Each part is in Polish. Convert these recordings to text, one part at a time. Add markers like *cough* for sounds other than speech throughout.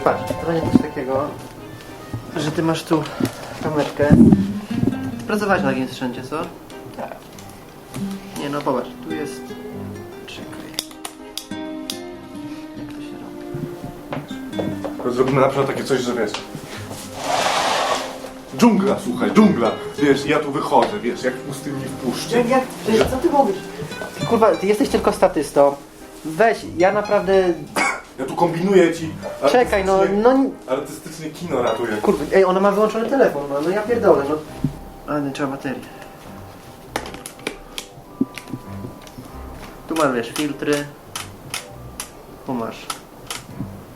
Patryk, patrz, to będzie coś takiego, że ty masz tu kamerkę. Pracowałeś na takim sprzęcie, co? Tak. Nie no, popatrz, tu jest... Czekaj. Jak to się robi? Zrobimy na przykład takie coś, że wiesz... Dżungla, słuchaj, dżungla. Wiesz, ja tu wychodzę, wiesz, jak pustyni w puszczy. Jak, jak, co ty mówisz? Kurwa, ty jesteś tylko statystą. Weź, ja naprawdę... Ja tu kombinuję ci. Czekaj, no, artystycznie- no... Artystycznie kino ratuję. Kurwa, ej, ona ma wyłączony telefon, no, no ja pierdolę, no. Ale nie trzeba baterii. Tu masz, wiesz, filtry. Tu masz.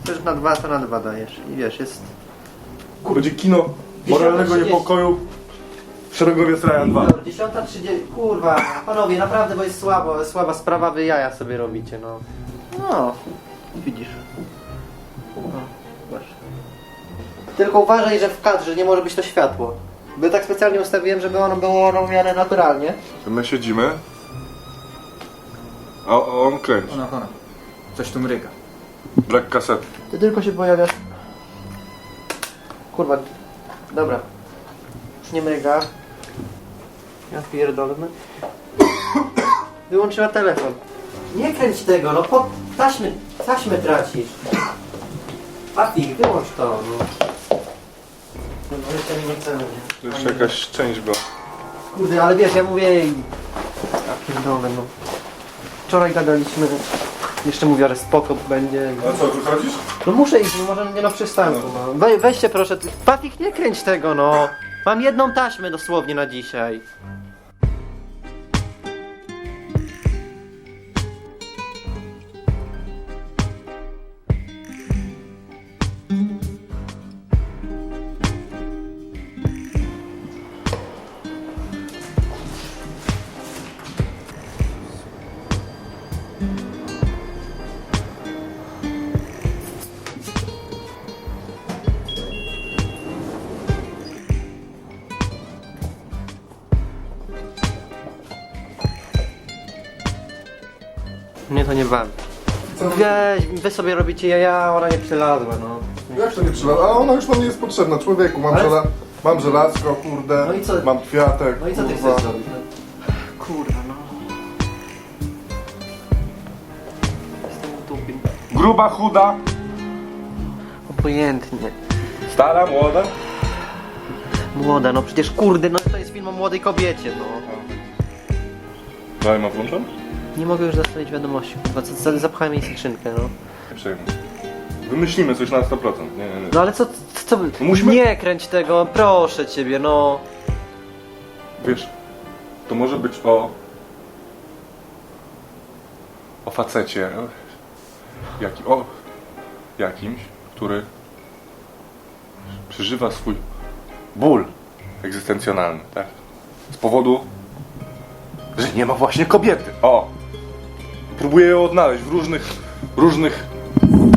Chcesz na dwa, to na dwa dajesz. I wiesz, jest... Będzie kino moralnego 10:30. niepokoju. Szeregowiec Ryan 2. Dobra, 10.30, kurwa, panowie, naprawdę, bo jest słabo, słaba sprawa, wy jaja sobie robicie, no. No, widzisz. Tylko uważaj, że w kadrze nie może być to światło. Bo tak specjalnie ustawiłem, żeby ono było robione naturalnie. My siedzimy. A on kręci. Ona, ona. Coś tu mryga. Brak kasety. To tylko się pojawia... Kurwa, dobra. Już nie mryga. Ja pierdolę. Wyłączyła telefon. Nie kręć tego, no po taśmy, taśmy tracisz. Patrik, wyłącz to, no. No bo jeszcze nie chcę, To nie? jeszcze jakaś część była. Kurde, ale wiesz, ja mówię i... Ja pierdolę, no. Wczoraj gadaliśmy, jeszcze mówiła, że spoko będzie. A co, wychodzisz? No muszę iść, no może nie no przystanku, no. We, weźcie proszę, ty- Patrik nie kręć tego, no. Mam jedną taśmę dosłownie na dzisiaj. To nie bawi. Weź, wy sobie robicie jaja, ona nie przylazła, no. Jak to nie trzeba? A ona już nam nie jest potrzebna. Człowieku, mam, Ale- żela... mam żelazko, kurde. No i co? Mam kwiatek, No i co ty kurwa. chcesz zrobić? No? Kurwa, no. Jestem utupim. Gruba, chuda. Obojętnie. Stara, młoda. Młoda, no przecież kurde, no to jest film o młodej kobiecie, no. Dalej ma włączony? Nie mogę już zostawić wiadomości, kurwa, co, co, zapchałem jej skrzynkę, no. Nie przejmuj. Wymyślimy coś na 100%. Nie, nie, nie. No ale co, co, No musimy- Nie kręć tego, proszę ciebie, no. Wiesz, to może być o... O facecie. Jaki, o... Jakimś, który przeżywa swój ból egzystencjonalny, tak? Z powodu, że nie ma właśnie kobiety. O! Próbuje ją odnaleźć w różnych, różnych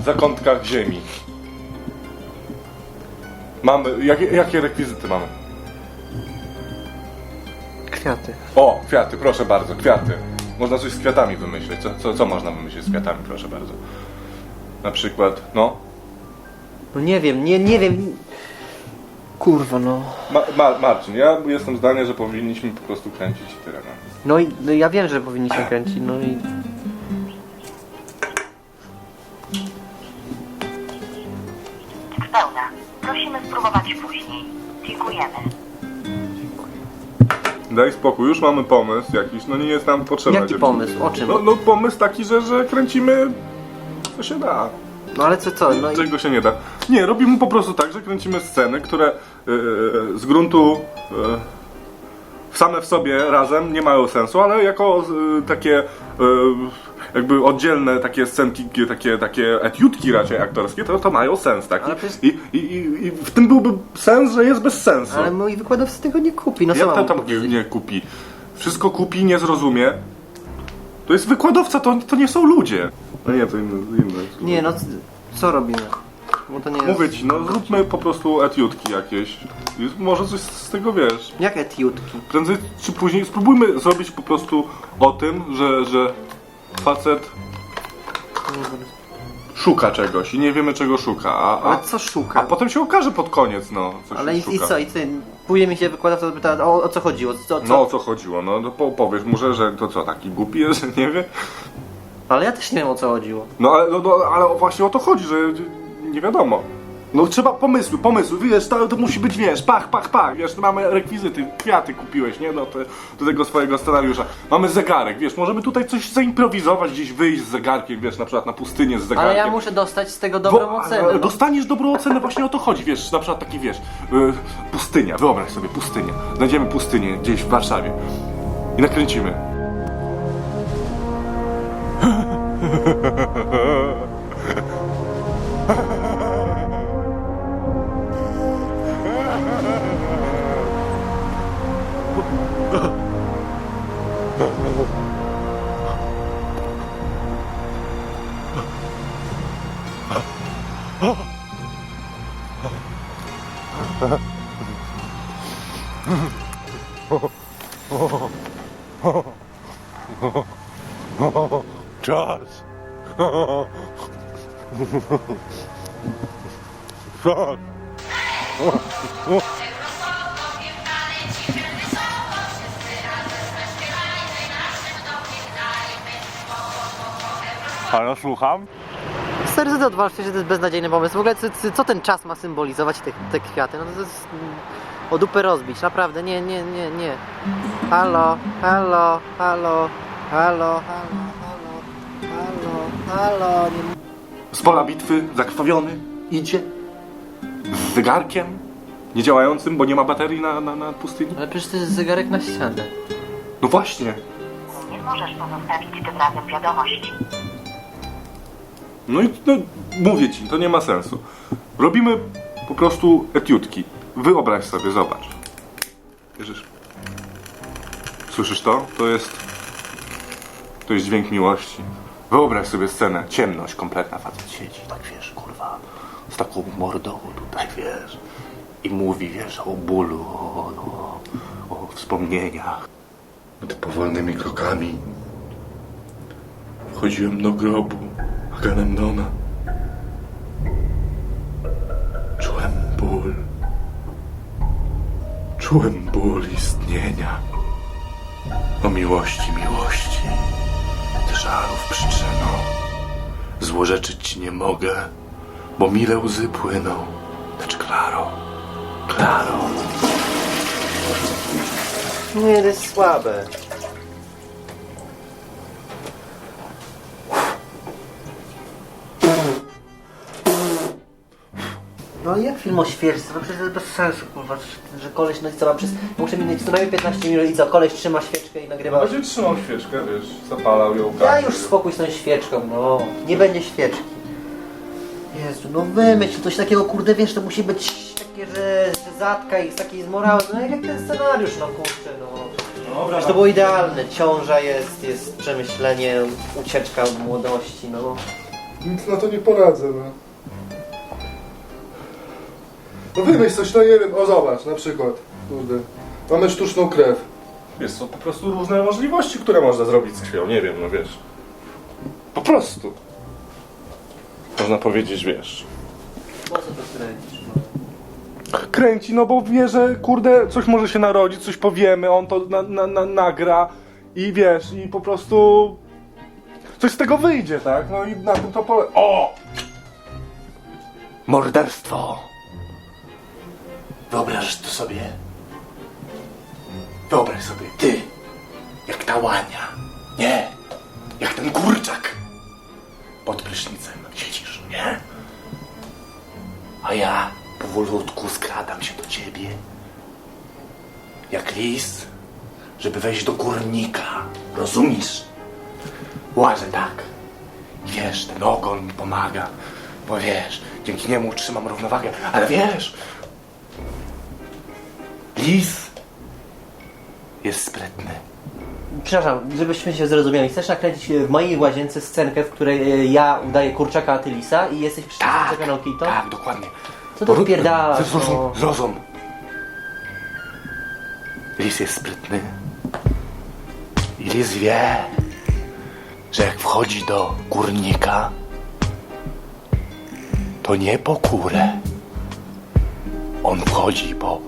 zakątkach ziemi. Mamy, jakie, jakie rekwizyty mamy? Kwiaty. O, kwiaty, proszę bardzo, kwiaty. Można coś z kwiatami wymyślić. Co, co, co można wymyślić z kwiatami, proszę bardzo? Na przykład, no. No nie wiem, nie, nie wiem. Kurwa, no. Ma, ma, Marcin, ja jestem zdania, że powinniśmy po prostu kręcić i tyle. No. No i no ja wiem, że powinniśmy kręcić, no i... Dziękujemy. Daj spokój, już mamy pomysł jakiś, no nie jest nam potrzebny. Jaki pomysł? O czym? No, no pomysł taki, że, że kręcimy co się da. No ale co, co, no i... Czego się nie da. Nie, robimy po prostu tak, że kręcimy sceny, które yy, z gruntu yy, same w sobie razem nie mają sensu, ale jako yy, takie yy, jakby oddzielne takie scenki, takie, takie etiutki raczej aktorskie, to, to mają sens taki. Ale przecież- I, i, i, I w tym byłby sens, że jest bez sensu. Ale mój wykładowca tego nie kupi, no co Ja tam, tam nie, nie kupi. Wszystko kupi, nie zrozumie. To jest wykładowca, to, to nie są ludzie. No nie, to inne. inne. Nie, no co robimy? Bo to nie jest... Mówię ci, no zróbmy po prostu etiutki jakieś. I może coś z tego wiesz. Jak etiutki? Prędzej czy później spróbujmy zrobić po prostu o tym, że, że facet szuka czegoś i nie wiemy czego szuka, a, a, Ale co szuka? a potem się okaże pod koniec, no, co Ale i, i szuka. co, i ty, później mi się wykłada, to pyta, o, o co chodziło, co, co? No o co chodziło? No to po, powiesz może, że to co, taki głupi jest, że *laughs* nie wie? Ale ja też nie wiem o co chodziło. No ale, no, no, ale właśnie o to chodzi, że nie wiadomo. No trzeba pomysły, pomysły, wiesz, to, to musi być, wiesz, pach, pach, pach, wiesz, mamy rekwizyty, kwiaty kupiłeś, nie, do, te, do tego swojego scenariusza. Mamy zegarek, wiesz, możemy tutaj coś zaimprowizować, gdzieś wyjść z zegarkiem, wiesz, na przykład na pustynię z zegarkiem. Ale ja muszę dostać z tego dobrą Bo- ocenę. No. Dostaniesz dobrą ocenę, właśnie o to chodzi, wiesz, na przykład taki, wiesz, y, pustynia, wyobraź sobie, pustynia. Znajdziemy pustynię gdzieś w Warszawie i nakręcimy. *laughs* Charles. *laughs* Fuck. Halo, słucham? Ty odwalasz? Przecież to jest beznadziejny pomysł. W ogóle co- co ten czas ma symbolizować, te, te kwiaty? No to jest... mm, O dupę rozbić, naprawdę, nie, nie, nie, nie. Halo, halo, halo, halo, halo, halo, halo, nie... Z pola bitwy, zakrwawiony, idzie z zegarkiem niedziałającym, bo nie ma baterii na, na, na pustyni. Ale przecież to jest zegarek na ścianę. No właśnie, Nie możesz pozostawić tym razem wiadomości. no i no, mówię ci, to nie ma sensu. Robimy po prostu etiutki. Wyobraź sobie, zobacz. Wierzysz? Słyszysz to? To jest... To jest dźwięk miłości. Wyobraź sobie scenę, ciemność kompletna, facet siedzi, tak wiesz, kurwa, z taką mordą tutaj, wiesz, i mówi, wiesz, o bólu, o, o, o wspomnieniach. Ty powolnymi krokami wchodziłem do grobu Agamemnona. Czułem ból. Czułem ból istnienia. O miłości, miłości. Ty żarów przyczyną. Złorzeczyć ci nie mogę, bo mile łzy płyną. Lecz Klaro, Klaro. Nie, to jest słabe. No jak film o świeczce? No przecież to jest bez sensu, kurwa, że- koleś, no i co ma przez... Muszę minąć co najmniej 15 minut i co, koleś trzyma świeczkę i nagrywa... Będzie trzymał świeczkę, wiesz, zapalał ją. Ja już spokój z tą świeczką, no. Nie będzie świeczki. Jezu, no wymyśl coś takiego, kurde, wiesz, to musi być takie, że, zatka i z takiej z morały, no jak ten scenariusz, no kurczę, no. Dobra, Wiesz, to było idealne, ciąża jest, jest przemyślenie, ucieczka od młodości, no. Nic na to nie poradzę, no. No wymyśl coś, no nie wiem, o zobacz, na przykład, kurde, mamy sztuczną krew. Jest to po prostu różne możliwości, które można zrobić z krwią, nie wiem, no wiesz. Po prostu. Można powiedzieć, wiesz. Po co to kręcisz, no? Kręci, no bo wie, że kurde, coś może się narodzić, coś powiemy, on to na, na, na, nagra i wiesz, i po prostu coś z tego wyjdzie, tak? No i na tym to pole... O! Morderstwo! Wyobrażasz to sobie? Wyobraź sobie, ty, jak ta łania, nie, jak ten kurczak pod prysznicem siedzisz, nie? A ja powolutku skradam się do ciebie. Jak lis, żeby wejść do górnika. Rozumiesz? Łażę tak. Wiesz, ten ogon mi pomaga. Bo wiesz, dzięki niemu utrzymam równowagę. Ale wiesz, lis jest sprytny. Przepraszam, żebyśmy się zrozumieli. Chcesz nakręcić e, w mojej łazience scenkę, w której e, ja udaję kurczaka Atylisa i jesteś Tak, Kito? tak, dokładnie. Co ty odpierdalasz, Zrozum, no? zrozum. Lis jest sprytny. I lis wie, że jak wchodzi do górnika, to nie po kurę. On wchodzi po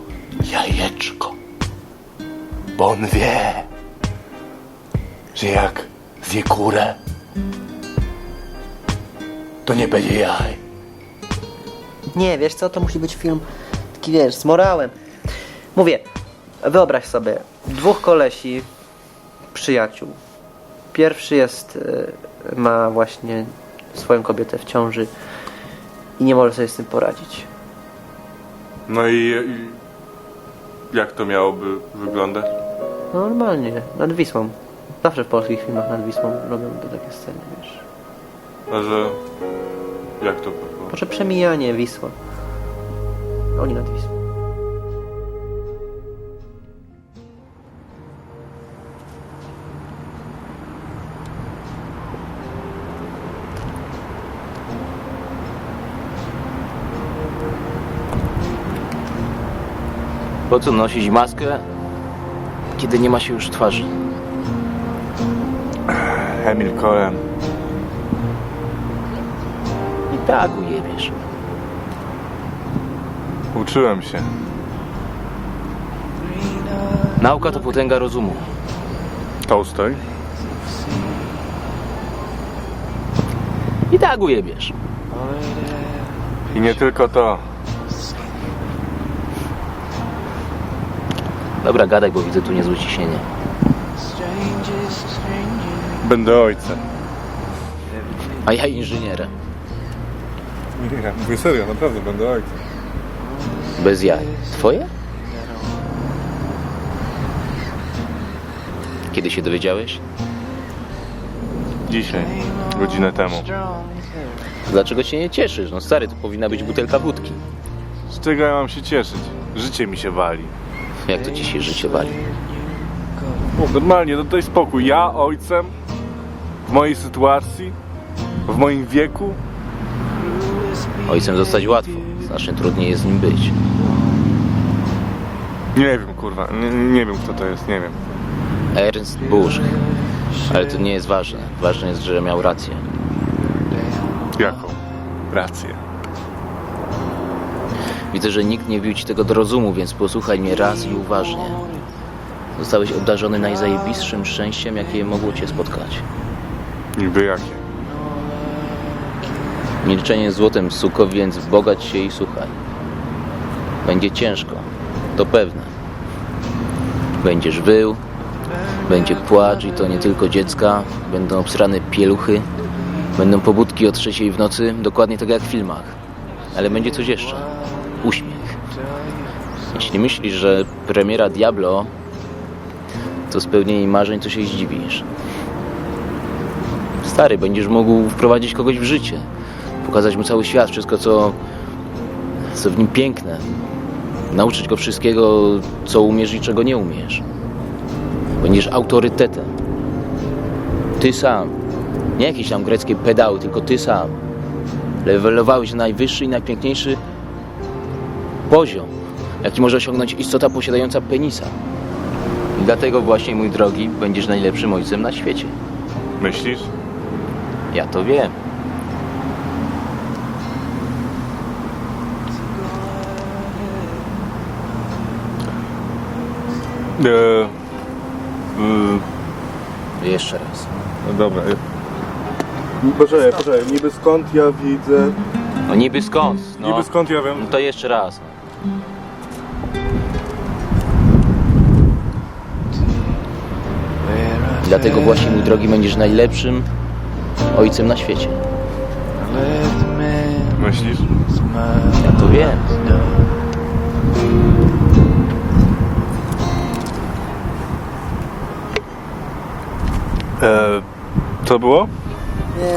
jajeczko. Bo on wie, że jak zje kurę, to nie będzie jaj. Nie, wiesz co, to musi być film taki, wiesz, z morałem. Mówię, wyobraź sobie, dwóch kolesi, przyjaciół. Pierwszy jest, y, ma właśnie swoją kobietę w ciąży i nie może sobie z tym poradzić. No i, i jak to miałoby wyglądać? No normalnie, nad Wisłą. Zawsze w polskich filmach nad Wisłą robią to takie sceny, wiesz. A że jak to by było? Może przemijanie Wisła. Oni nad Wisłą. Po co nosić maskę, kiedy nie ma się już twarzy? Emil Cohen. I tak ujebiesz. Uczyłem się. Nauka to potęga rozumu. Tolstoj. I tak ujebiesz. I nie tylko to. Dobra, gadaj, bo widzę tu niezłe ciśnienie. Będę ojcem. A ja inżynierem. Nie, mówię serio, naprawdę będę ojcem. Bez jaj. Twoje? Kiedy się dowiedziałeś? Dzisiaj, godzinę temu. Dlaczego cię nie cieszysz? No stary, to powinna być butelka wódki. Z czego ja mam się cieszyć? Życie mi się wali. Jak to się życie wali? Mów normalnie, no daj spokój. Ja ojcem? W mojej sytuacji? W moim wieku? Ojcem zostać łatwo. Znacznie trudniej jest nim być. Nie wiem, kurwa. Nie, nie wiem, kto to jest, nie wiem. Ernst Busch. Ale to nie jest ważne. Ważne jest, że miał rację. Jaką? Rację. Widzę, że nikt nie wbił ci tego do rozumu, więc posłuchaj mnie raz i uważnie. Zostałeś obdarzony najzajebistszym szczęściem, jakie mogło cię spotkać. Niby jakie? Milczenie złotem, suko, więc bogać się i słuchaj. Będzie ciężko, to pewne. Będziesz wył, będzie płacz i to nie tylko dziecka, będą obsrane pieluchy, będą pobudki o trzeciej w nocy, dokładnie tak jak w filmach. Ale będzie coś jeszcze. Jeśli myślisz, że premiera Diablo to spełnienie marzeń, to się zdziwisz. Stary, będziesz mógł wprowadzić kogoś w życie. Pokazać mu cały świat, wszystko co, co w nim piękne. Nauczyć go wszystkiego, co umiesz i czego nie umiesz. Będziesz autorytetem. Ty sam. Nie jakieś tam greckie pedały, tylko ty sam. Levelowałeś na najwyższy i najpiękniejszy poziom, jaki może osiągnąć istota posiadająca penisa. I dlatego właśnie, mój drogi, będziesz najlepszym ojcem na świecie. Myślisz? Ja to wiem. Eee, y, Jeszcze raz. no dobra. Poczekaj, poczekaj. Niby skąd ja widzę... No niby skąd? No, Niby skąd ja wiem... no to jeszcze raz. Dlatego właśnie, mój drogi, będziesz najlepszym ojcem na świecie. Myślisz? Ja to wiem. Eee, co było?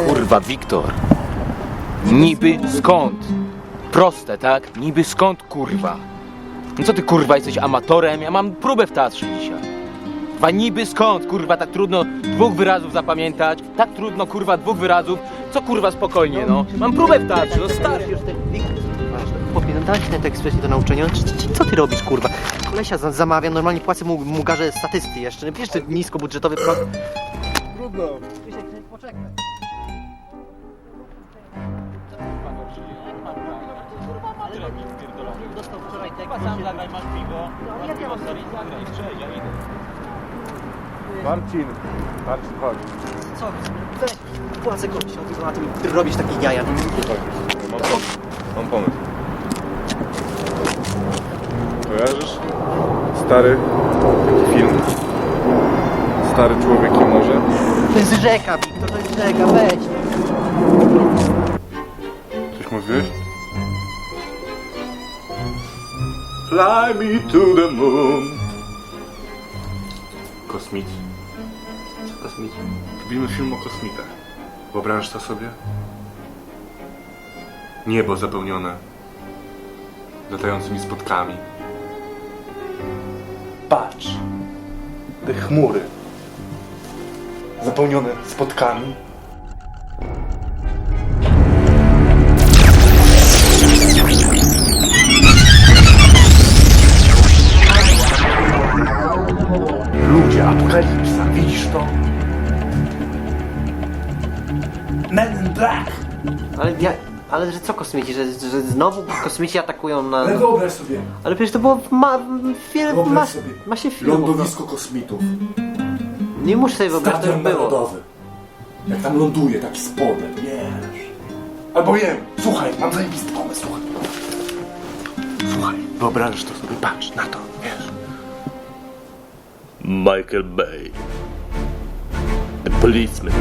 Kurwa, Wiktor. Niby skąd? Proste, tak? Niby skąd, kurwa? No co ty, kurwa, jesteś amatorem? Ja mam próbę w teatrze dzisiaj. Kurwa, niby skąd, kurwa, tak trudno dwóch wyrazów zapamiętać? Tak trudno, kurwa, dwóch wyrazów? Co, kurwa, spokojnie, no? Mam próbę w teatrze, no stary. Chłopie, no daj ten tekst wcześniej do nauczenia. Co, ty robisz, kurwa? Kolesia za, zamawia, normalnie płacę mu, mu garze statysty jeszcze. Wiesz, czy niskobudżetowy. Poczekaj. Chyba sam zagraj, masz piwo. No, jak ja mam Zagraj, ja idę. Marcin, Marcin, chodź. Co? Weź, płacę kogoś, tylko na tym robisz takie jaja. No, Mam pomysł. Mam pomysł. Kojarzysz? Stary film. Stary człowiek i morze. To jest rzeka, Wiktor, to jest rzeka, weź. Coś mówiłeś? Fly me to the moon. Kosmici. Kosmici? Robimy film o kosmitach. Wyobrażasz to sobie? Niebo zapełnione latającymi spotkami. Patrz! Te chmury zapełnione spotkami. Ludzie, apokalipsa, widzisz to? Men in Black! Ale ja... Ale że co kosmici? Że, że znowu kosmici atakują na... Ale wyobraź sobie, Ale przecież to było w ma... wiele... Wyobraź Ma, sobie. ma się filmu. lądowisko kosmitów, Nie muszę sobie wyobrazić, to już stadion było. narodowy. Jak tam ląduje, taki spodem, wiesz. Albo wiem, słuchaj, mam zajebisty pomysł, słuchaj. Słuchaj, wyobrażasz to sobie, patrz na to, wiesz. Michael Bay. The policeman.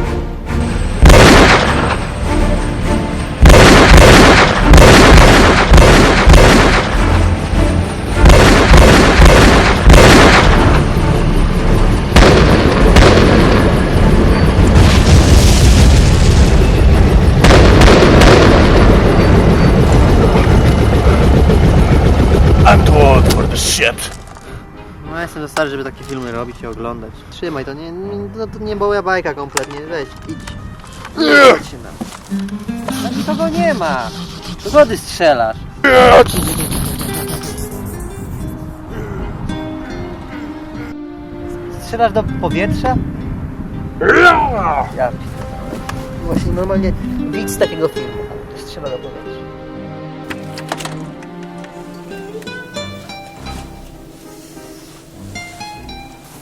Za stary, żeby takie filmy robić i oglądać. Trzymaj to, nie, nie, no, to nie była bajka kompletnie, weź, idź. Idź się na. Tam nikogo nie ma. Do wody strzelasz. Strzelasz do powietrza? Ja Właśnie normalnie widz takiego filmu. Strzela do powietrza.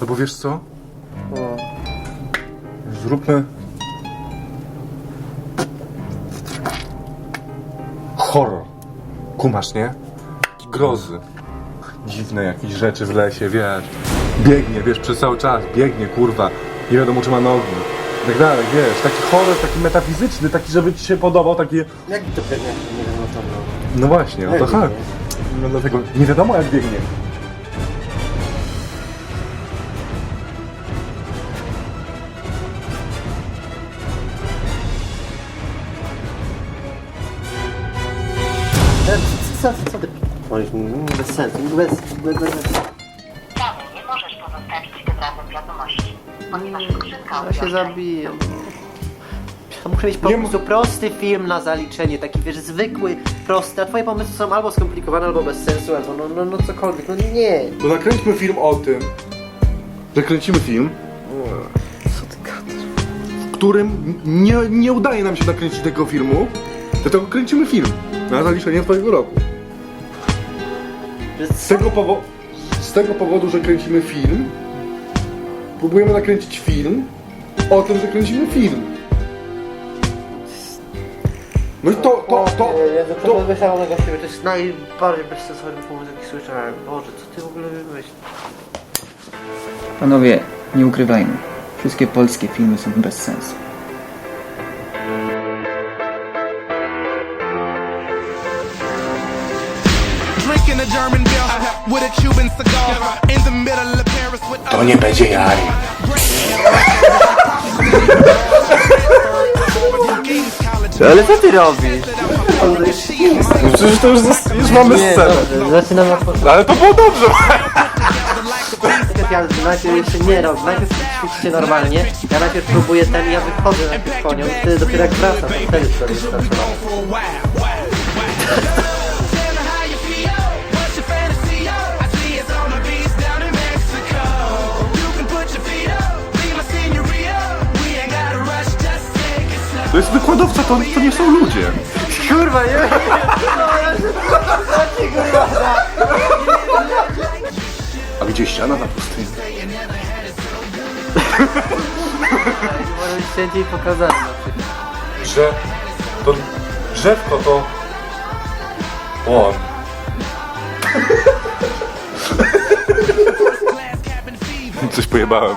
No bo wiesz co? O. Zróbmy... Horror. Kumasz, nie? Taki grozy. Dziwne jakieś rzeczy w lesie, wiesz. Biegnie, wiesz, przez cały czas. Biegnie, kurwa. Nie wiadomo, czy ma nogi. I tak dalej, wiesz. Taki horror, taki metafizyczny, taki, żeby ci się podobał, taki... Jak to pewnie nie wiem. No właśnie, o to chodzi. No dlatego nie wiadomo, jak biegnie. Oj, bez sensu, bez, bez, bez, bez. Nie możesz pozostawić tym razem wiadomości, ponieważ skrzynka Ja się odbiorcza zabiję. Ja muszę mieć po Nie prostu prosty film na zaliczenie, taki wiesz, zwykły, prosty, a twoje pomysły są albo skomplikowane, albo bez sensu, albo no, no, no cokolwiek, no nie. To nakręćmy film o tym, że kręcimy film, Co ty gadasz? w którym nie, nie udaje nam się nakręcić tego filmu, dlatego kręcimy film na zaliczenie twojego roku. Z tego, powo- z tego powodu, że kręcimy film, próbujemy nakręcić film o tym, że kręcimy film. No i to, to, to, Jezu, to, to, to siebie, to jest najbardziej bezsensowny pomysł, jaki słyszałem. Boże, co ty w ogóle wymyślisz? Panowie, nie ukrywajmy. Wszystkie polskie filmy są bez sensu. To nie będzie jaj. Ale co ty robisz? no przecież to już, zas- już mamy Nie, scenę. dobrze, zaczynam od początku. Ale to było dobrze. Ja najpierw jeszcze nie robię, najpierw ćwiczcie normalnie, ja najpierw próbuję ten i ja wychodzę najpierw po nią i wtedy dopiero jak wracam, to wtedy sobie starczę. for jest wykładowca, to, to nie są ludzie. Kurwa, nie? A gdzie ściana na pustyni? Może być wszędzie pokazane na przykład. Drze... To... Drzewko to... On. Coś pojebałem.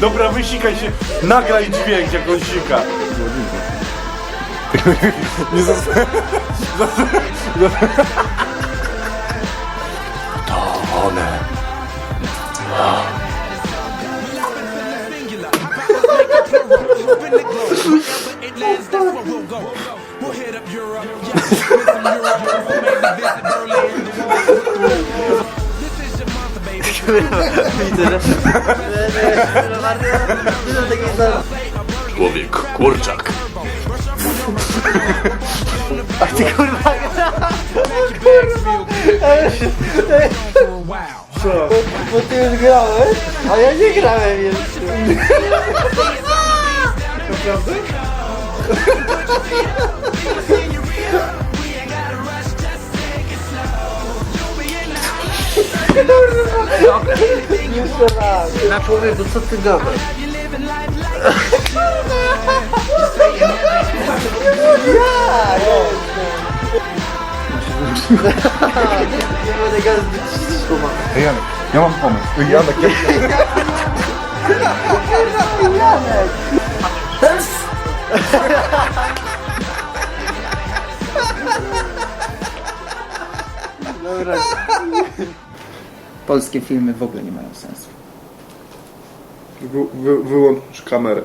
Dobra, wysikaj się. Nagraj dźwięk, jak on sika. Nie zosta- To one. Widzę, że... Człowiek kurczak. A ty kurwa Wow. Bo ty już grałeś, a ja nie grałem jeszcze. Naprawdę? *laughs* Nie będę gadać zbyt cicho. Ej, Janek, ja mam pomysł. Ej, Janek, ja... Dobra. Polskie filmy w ogóle nie mają sensu. Wy, wy, wyłącz kamerę.